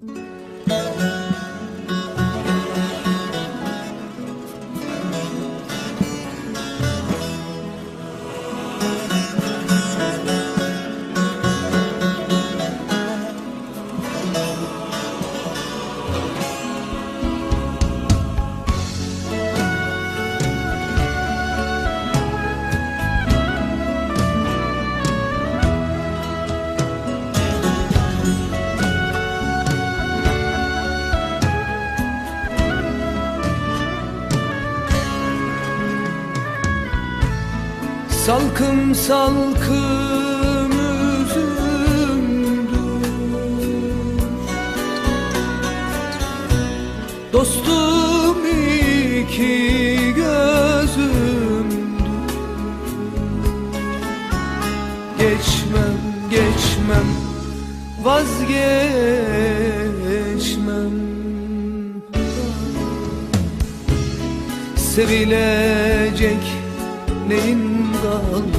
Mm-hmm. Salkım salkım üzüldüm Dostum iki gözümdü Geçmem geçmem vazgeçmem. Sevilecek neyim kaldı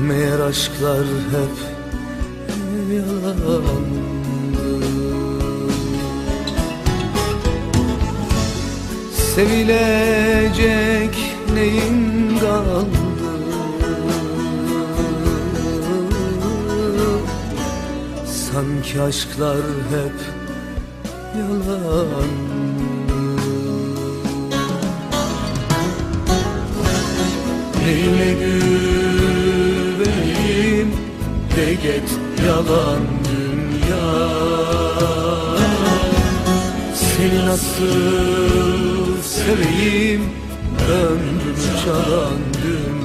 Meğer aşklar hep yalandı Sevilecek neyim kaldı? Sanki aşklar hep yalan Neyine güveneyim de get yalan dünya. Seni nasıl seveyim? Ömrümü çalan dünya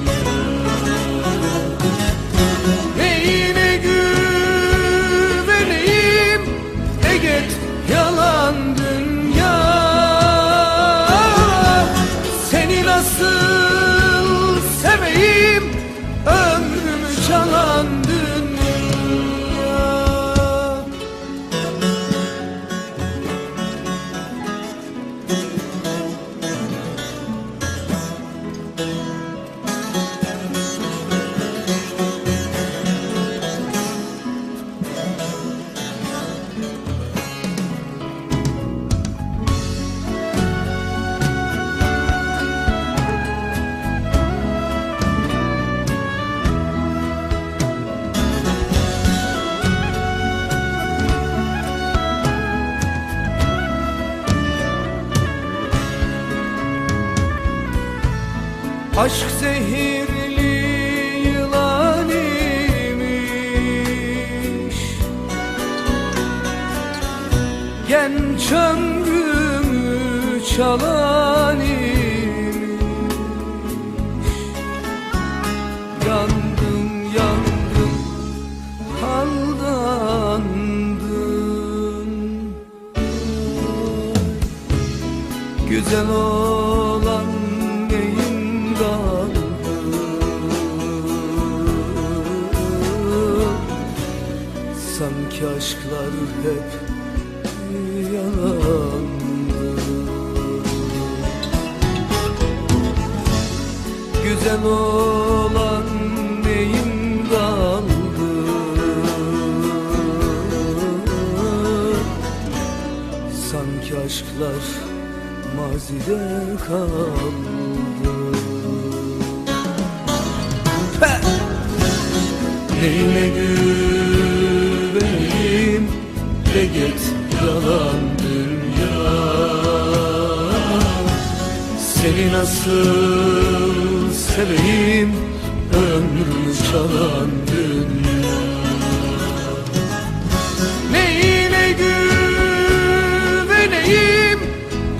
Aşk zehirli yılan imiş. Genç ömrümü çalan imiş. Yandım yandım aldandım Güzel olan neyim Aşklar hep yalandı Güzel olan neyim kaldı? Sanki aşklar mazide kaldı. Peh! Neyine güveneyim de git yalan dünya. Seni nasıl seveyim ömrümü çalan dünya. Neyine güveneyim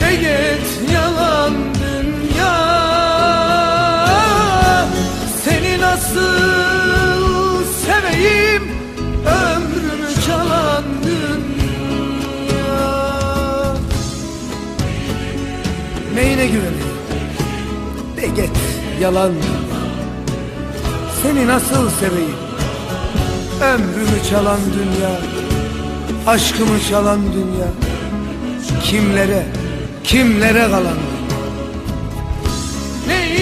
de git yalan dünya. Seni nasıl Neyine güveneyim? De git yalan. Seni nasıl seveyim? Ömrümü çalan dünya Aşkımı çalan dünya. Kimlere Kimlere kalan? Dünya